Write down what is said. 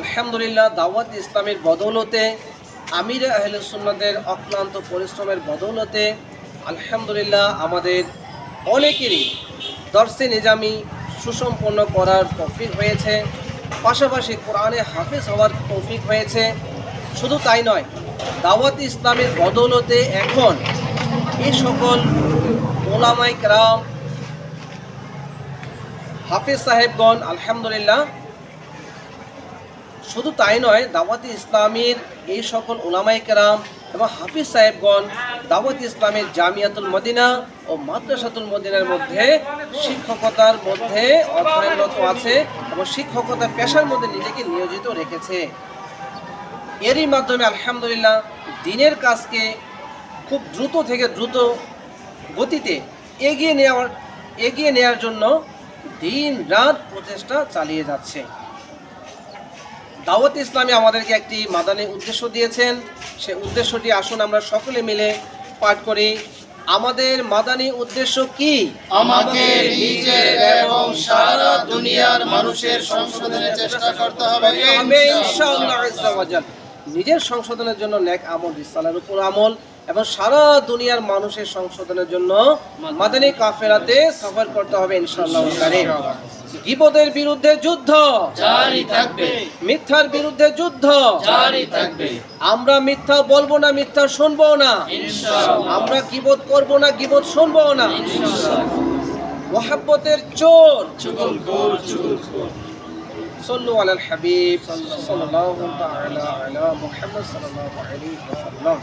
আলহামদুলিল্লাহ, দাওয়াত ইসলামের বদৌলতে, আমির আহলে সুন্নাদের অক্লান্ত পরিশ্রমের বদৌলতে, আলহামদুলিল্লাহ, আমাদের অনেকেরই দর্শে নিজামি সুসম্পন্ন করার তৌফিক হয়েছে। পাশাপাশি কোরআনে হাফিজ হওয়ার তৌফিক হয়েছে। শুধু তাই নয়, দাওয়াত ইসলামের বদৌলতে এখন এই সকল ওলামাই কেরাম, হাফিজ সাহেবগণ, আলহামদুলিল্লাহ শুধু তাই নয়, দাওয়াতি ইসলামের এই সকল ওলামাই কেরাম এবং হাফিজ সাহেবগণ দাওয়াত ইসলামের জামিয়াতুল মদিনা ও মাদ্রাসাতুল মদিনার মধ্যে শিক্ষকতার মধ্যে অধ্যয়নরত আছে এবং শিক্ষকতা পেশার মধ্যে নিজেকে নিয়োজিত রেখেছে। এরই মাধ্যমে আলহামদুলিল্লাহ দিনের কাজকে খুব দ্রুত থেকে দ্রুত গতিতে এগিয়ে নেওয়ার এগিয়ে নেওয়ার জন্য দিন রাত প্রচেষ্টা চালিয়ে যাচ্ছে। দাওয়াত ইসলামী আমাদেরকে একটি মাদানী উদ্দেশ্য দিয়েছেন। সে উদ্দেশ্যটি আসুন আমরা সকলে মিলে পাঠ করি। আমাদের মাদানী উদ্দেশ্য কি? আমাকে নিজের এবং সারা দুনিয়ার মানুষের সংশোধনের চেষ্টা করতে হবে। নিজের সংশোধনের জন্য নেক আমল রিসালার উপর আমল এবং সারা দুনিয়ার মানুষের সংশোধনের জন্য মাদানী কাফেরাতে সফর করতে হবে ইনশাআল্লাহ। গিবদের বিরুদ্ধে যুদ্ধ জারি থাকবে মিথ্যার বিরুদ্ধে যুদ্ধ জারি থাকবে আমরা মিথ্যা বলবো না মিথ্যা শুনবো না ইনশাআল্লাহ আমরা গিবত করবো না গিবত শুনবো না মোহাব্বতের চোর চুগলখোর চুগলখোর صلوا على الحبيب صلى الله تعالى على محمد صلى الله عليه وسلم